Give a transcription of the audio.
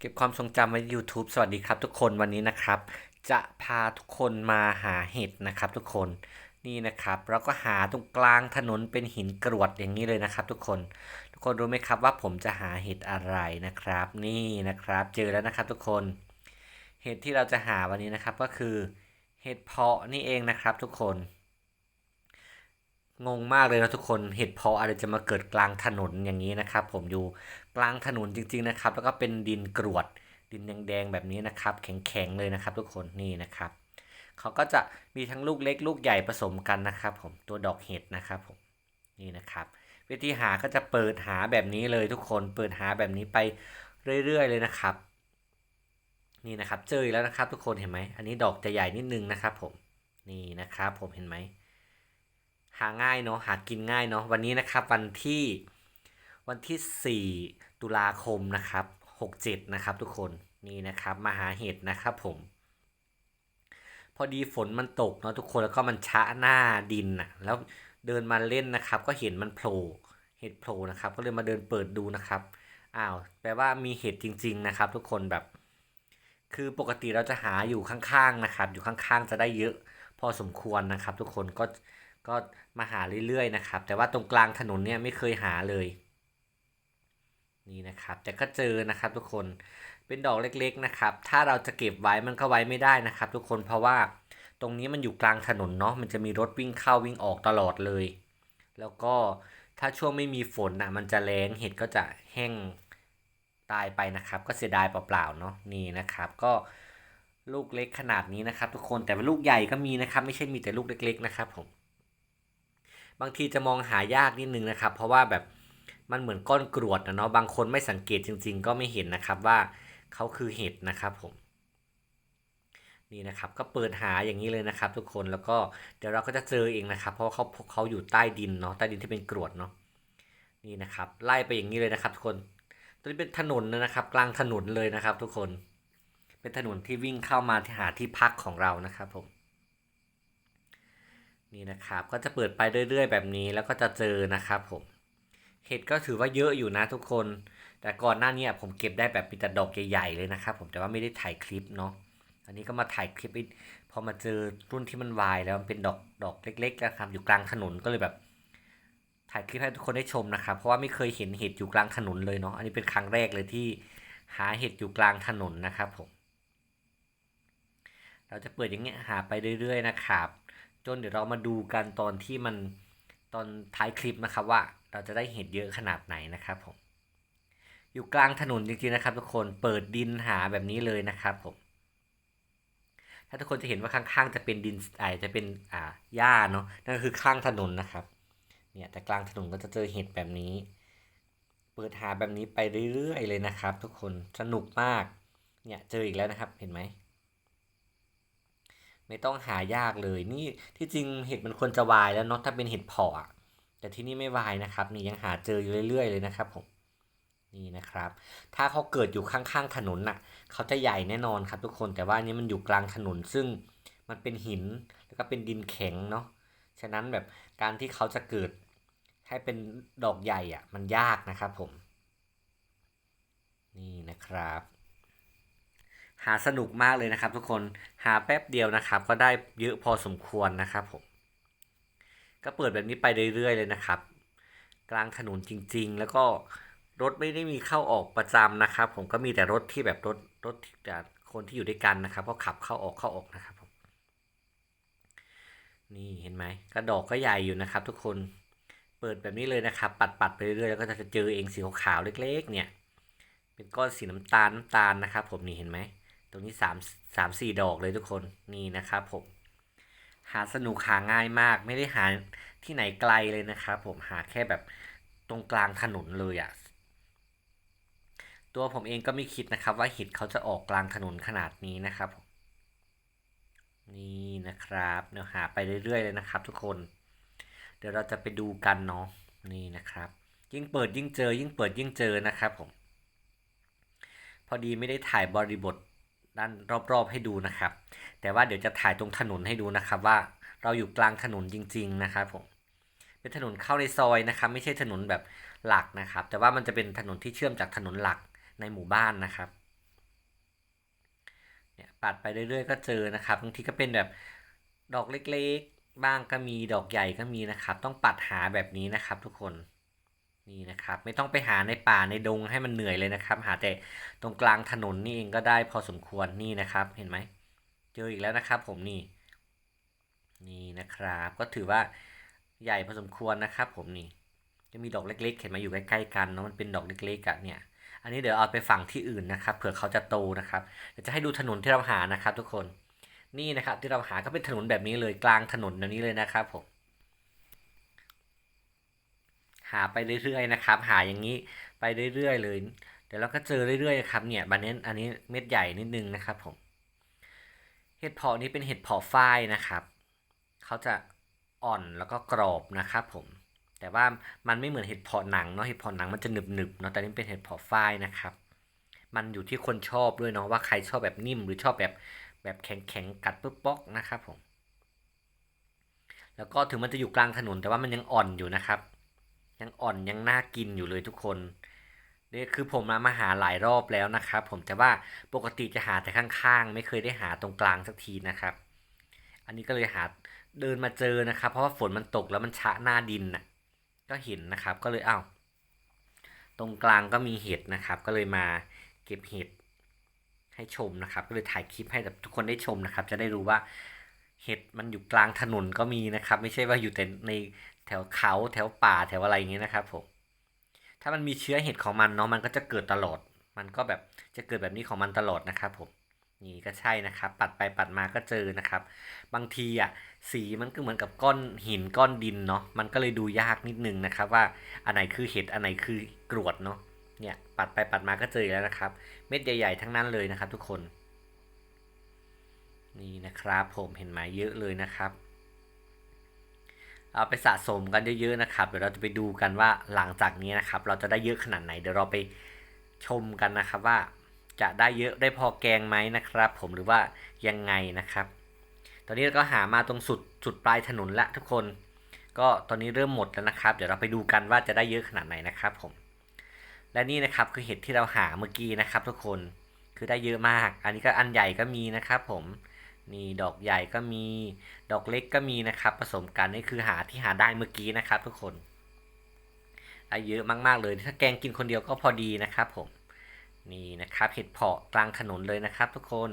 เก็บความทรงจำไว้ YouTube สวัสดีครับทุกคนวันนี้นะครับ จะพาทุกคนมาหาเห็ดนะครับ ทุกคนนี่นะครับเราก็หาตรงกลางถนนเป็นหินกรวดอย่างนี้เลยนะครับ ทุกคน ทุกคนรู้ไหมครับว่าผมจะหาเห็ดอะไรนะครับ นี่นะครับ เจอแล้วนะครับทุกคน เห็ดที่เราจะหาวันนี้นะครับก็คือเห็ดเพาะนี่เองนะครับ ทุกคนงงมากเลยนะทุกคนเห็ดเพาะอะไรจะมาเกิดกลางถนนอย่างนี้นะครับ ผมอยู่ กลางถนนจริงๆนะครับ แล้วก็เป็นดินกรวดดินแดงๆแบบนี้นะครับ แข็งๆเลยนะครับ ทุกคนนี่นะครับเขาก็จะมีทั้งลูกเล็กลูกใหญ่ผสมกันนะครับ ผมตัวดอกเห็ดนะครับผมนี่นะครับ วิธีหาก็จะเปิดหาแบบนี้เลยทุกคนเปิดหาแบบนี้ไปเรื่อย ๆ เลยนะครับ นี่นะครับ เจออีกแล้วนะครับ ทุกคนเห็นไหมอันนี้ดอกจะใหญ่นิดนึงนะครับ ผมนี่นะครับ ผมเห็นไหมหาง่ายเนาะหากินง่ายเนาะวันนี้นะครับวันที่ วันที่ 4 ตุลาคมนะครับ 67 นะครับทุกคนนี่นะครับมาหาเห็ดนะครับผม พอดีฝนมันตกเนาะทุกคนแล้วก็มันชะหน้าดินน่ะแล้วเดินมาเล่นนะครับ ก็เห็นมันโผล่เห็ดโผล่นะครับ ก็เลยมาเดินเปิดดูนะครับอ้าวแปลว่ามีเห็ดจริง ๆนะครับ ทุกคนแบบ คือปกติเราจะหาอยู่ข้างๆนะครับ อยู่ข้างๆจะได้เยอะ พอสมควรนะครับ ทุกคนก็ก็มาหาเรื่อยๆนะครับ แต่ว่าตรงกลางถนนเนี่ยไม่เคยหาเลย นี่นะครับแต่ก็เจอนะครับทุกคนเป็นดอกเล็กๆนะครับ ถ้าเราจะเก็บไว้มันก็ไว้ไม่ได้นะครับ ทุกคนเพราะว่าตรงนี้มันอยู่กลางถนนเนาะมันจะมีรถวิ่งเข้าวิ่งออกตลอดเลย แล้วก็ถ้าช่วงไม่มีฝนนะมันจะแรงเห็ดก็จะแห้งตายไปนะครับ ก็เสียดายเปล่าๆเนาะนี่นะครับ ก็ลูกเล็กขนาดนี้นะครับ ทุกคนแต่ลูกใหญ่ก็มีนะครับ ไม่ใช่มีแต่ลูกเล็ก ๆ นะครับผมบางทีจะมองหายากนิดนึงนะครับ เพราะว่าแบบ มันเหมือนก้อนกรวดนะเนาะบางคนไม่สังเกตจริง ๆ ก็ไม่เห็นนะครับว่าเขาคือเห็ดนะครับผมนี่นะครับก็เปิดหาอย่างนี้เลยนะครับ ทุกคนแล้วก็เดี๋ยวเราก็จะเจอเองนะครับ เพราะว่าเขาเขาอยู่ใต้ดินเนาะใต้ดินที่เป็นกรวดเนาะนี่นะครับไล่ไปอย่างนี้เลยนะครับ ทุกคนตรงนี้เป็นถนนนะครับ กลางถนนเลยนะครับ ทุกคน เป็นถนนที่วิ่งเข้ามาที่หาที่พักของเรานะครับผมนี่นะครับก็จะเปิดไปเรื่อย ๆ แบบนี้แล้วก็จะเจอนะครับผม เห็ดก็ถือว่าเยอะอยู่นะทุกคน แต่ก่อนหน้านี้ผมเก็บได้แบบมีแต่ดอกใหญ่ๆเลยนะครับ ผมแต่ว่าไม่ได้ถ่ายคลิปเนาะอันนี้ก็มาถ่ายคลิปพอมาเจอรุ่นที่มันวายแล้วมันเป็นดอกดอกเล็กๆนะครับอยู่กลางถนนก็เลยแบบ ถ่ายคลิปให้ทุกคนได้ชมนะครับ เพราะว่าไม่เคยเห็นเห็ดอยู่กลางถนนเลยเนาะอันนี้เป็นครั้งแรกเลยที่หาเห็ดอยู่กลางถนนนะครับผมเราจะเปิดอย่างเงี้ยหาไปเรื่อย ๆ นะครับ จนเดี๋ยวเรามาดูกันตอนที่มัน ตอนท้ายคลิปนะครับว่าเราจะได้เห็ดเยอะขนาดไหนนะครับผม อยู่กลางถนนจริงๆนะครับ ทุกคนเปิดดินหาแบบนี้เลยนะครับผม ถ้าทุกคนจะเห็นว่าข้างๆจะเป็นดินอ่าจะเป็นอ่าหญ้าเนาะนั่นก็คือข้างถนนนะครับ เนี่ยแต่กลางถนนก็จะเจอเห็ดแบบนี้ เปิดหาแบบนี้ไปเรื่อยๆเลยนะครับ ทุกคนสนุกมาก เนี่ยเจออีกแล้วนะครับเห็นไหม ไม่ต้องหายากเลย นี่ที่จริงเห็ดมันควรจะวายแล้วเนาะถ้าเป็นเห็ดเพาะแต่ที่นี่ไม่วายนะครับนี่ยังหาเจออยู่เรื่อยๆเลยนะครับผมนี่นะครับ ถ้าเขาเกิดอยู่ข้างๆถนนน่ะเขาจะใหญ่แน่นอนครับทุกคนแต่ว่านี้มันอยู่กลางถนนซึ่งมันเป็นหินแล้วก็เป็นดินแข็งเนาะฉะนั้นแบบการที่เขาจะเกิดให้เป็นดอกใหญ่อะมันยากนะครับผม นี่นะครับ หาสนุกมากเลยนะครับ ทุกคนหาแป๊บเดียวนะครับ ก็ได้เยอะพอสมควรนะครับผมก็เปิดแบบนี้ไปเรื่อยๆเลยนะครับ กลางถนนจริง ๆ แล้วก็รถไม่ได้มีเข้าออกประจำนะครับ ผมก็มีแต่รถที่แบบรถรถแต่คนที่อยู่ด้วยกันนะครับ ก็ขับเข้าออกเข้าออกนะครับผมนี่เห็นไหมกระดอกก็ใหญ่อยู่นะครับ ทุกคนเปิดแบบนี้เลยนะครับ ปัดปัดไปเรื่อยๆแล้วก็จะเจอเองสีขาวๆเล็ก ๆ เนี่ย เป็นก้อนสีน้ำตาลน้ำตาลนะครับ ผมนี่เห็นไหม รงนี้สามสามสี่ดอกเลยทุกคนนี่นะครับผม หาสนุกหาง่ายมากไม่ได้หาที่ไหนไกลเลยนะครับผมหาแค่แบบตรงกลางถนนเลยอะ่ะตัวผมเองก็ไม่คิดนะครับ ว่าเห็ดเขาจะออกกลางถนนขนาดนี้นะครับนี่นะครับเดี๋ยวหาไปเรื่อยๆเลยนะครับ ทุกคน เดี๋ยวเราจะไปดูกันเนาะนี่นะครับ ยิ่งเปิดยิ่งเจอ ยิ่งเปิดยิ่งเจอนะครับผม พอดีไม่ได้ถ่ายบริบท ด้านรอบๆให้ดูนะครับ แต่ว่าเดี๋ยวจะถ่ายตรงถนนให้ดูนะครับว่าเราอยู่กลางถนนจริง ๆ นะครับผมเป็นถนนเข้าในซอยนะครับ ไม่ใช่ถนนแบบหลักนะครับ แต่ว่ามันจะเป็นถนนที่เชื่อมจากถนนหลักในหมู่บ้านนะครับเนี่ยปัดไปเรื่อยๆ ก็เจอนะครับบางทีก็เป็นแบบดอกเล็กๆ บ้างก็มีดอกใหญ่ก็มีนะครับ ต้องปัดหาแบบนี้นะครับทุกคน นี่นะครับไม่ต้องไปหาในป่าในดงให้มันเหนื่อยเลยนะครับ หาแต่ตรงกลางถนนนี่เองก็ได้พอสมควรนี่นะครับเห็นไหมเจออีกแล้วนะครับ ผมนี่ นี่นะครับ ก็ถือว่าใหญ่พอสมควรนะครับ ผมนี่จะมีดอกเล็ก ๆ เห็นมาอยู่ใกล้ๆกันเนาะมันเป็นดอกเล็กๆอะเนี่ย อันนี้เดี๋ยวเอาไปฝังที่อื่นนะครับเผื่อเขาจะโตนะครับเดี๋ยวจะให้ดูถนนที่เราหานะครับ ทุกคนนี่นะครับที่เราหาก็เป็นถนนแบบนี้เลยกลางถนนแบบนี้เลยนะครับผม หาไปเรื่อยๆนะครับ หาอย่างนี้ไปเรื่อยๆเลยเดี๋ยวเราก็เจอเรื่อยๆครับเนี่ยบันนี้อันนี้เม็ดใหญ่นิดนึงนะครับผมเห็ดเพาะนี้เป็นเห็ดเพาะฝ้ายนะครับเขาจะอ่อนแล้วก็กรอบนะครับผมแต่ว่ามันไม่เหมือนเห็ดเพาะหนังเนาะเห็ดเพาะหนังมันจะหนึบหนึบๆเนาะแต่นี่เป็นเห็ดเพาะฝ้ายนะครับ มันอยู่ที่คนชอบด้วยเนาะว่าใครชอบแบบนิ่มหรือชอบแบบแบบแข็งแข็งๆกัดปุ๊บป๊อกนะครับผมแล้วก็ถึงมันจะอยู่กลางถนนแต่ว่ามันยังอ่อนอยู่นะครับ ยังอ่อนยังน่ากินอยู่เลยทุกคนนี่คือผมมามาหาหลายรอบแล้วนะครับ ผมแต่ว่าปกติจะหาแต่ข้างๆ ไม่เคยได้หาตรงกลางสักทีนะครับ อันนี้ก็เลยหาเดินมาเจอนะครับ เพราะว่าฝนมันตกแล้วมันชะหน้าดินน่ะ ก็เห็นนะครับก็เลยเอ้าตรงกลางก็มีเห็ดนะครับ ก็เลยมาเก็บเห็ดให้ชมนะครับ ก็เลยถ่ายคลิปให้แบบทุกคนได้ชมนะครับ จะได้รู้ว่าเห็ดมันอยู่กลางถนนก็มีนะครับ ไม่ใช่ว่าอยู่แต่ใน แถวเขาแถวป่าแถวอะไรอย่างเงี้ยนะครับผมถ้ามันมีเชื้อเห็ดของมันเนาะมันก็จะเกิดตลอด มันก็แบบจะเกิดแบบนี้ของมันตลอดนะครับผมนี่ก็ใช่นะครับ ปัดไปปัดมาก็เจอนะครับ บางทีอะสีมันก็เหมือนกับก้อนหินก้อนดินเนาะมันก็เลยดูยากนิดนึงนะครับ ว่าอันไหนคือเห็ดอันไหนคือกรวดเนาะเนี่ยปัดไปปัดมาก็เจอแล้วนะครับ เม็ดใหญ่ ๆ ทั้งนั้นเลยนะครับ ทุกคน นี่นะครับผมเห็นไหมเยอะเลยนะครับ เอาไปสะสมกันเยอะๆนะครับเดี๋ยวเราจะไปดูกันว่าหลังจากนี้นะครับ เราจะได้เยอะขนาดไหนเดี๋ยวเราไปชมกันนะครับว่าจะได้เยอะได้พอแกงไหมนะครับ ผมหรือว่ายังไงนะครับ ตอนนี้เราก็หามาตรงสุดสุดปลายถนนละทุกคน ก็ตอนนี้เริ่มหมดแล้วนะครับ เดี๋ยวเราไปดูกันว่าจะได้เยอะขนาดไหนนะครับผม และนี่นะครับคือเห็ดที่เราหาเมื่อกี้นะครับ ทุกคนคือได้เยอะมาก อันนี้ก็อันใหญ่ก็มีนะครับ ผม นี่ดอกใหญ่ก็มีดอกเล็กก็มีนะครับ ผสมกันนี่คือหาที่หาได้เมื่อกี้นะครับ ทุกคนได้เยอะมากๆเลย ถ้าแกงกินคนเดียวก็พอดีนะครับ ผมนี่นะครับเห็ดเพาะกลางถนนเลยนะครับ ทุกคน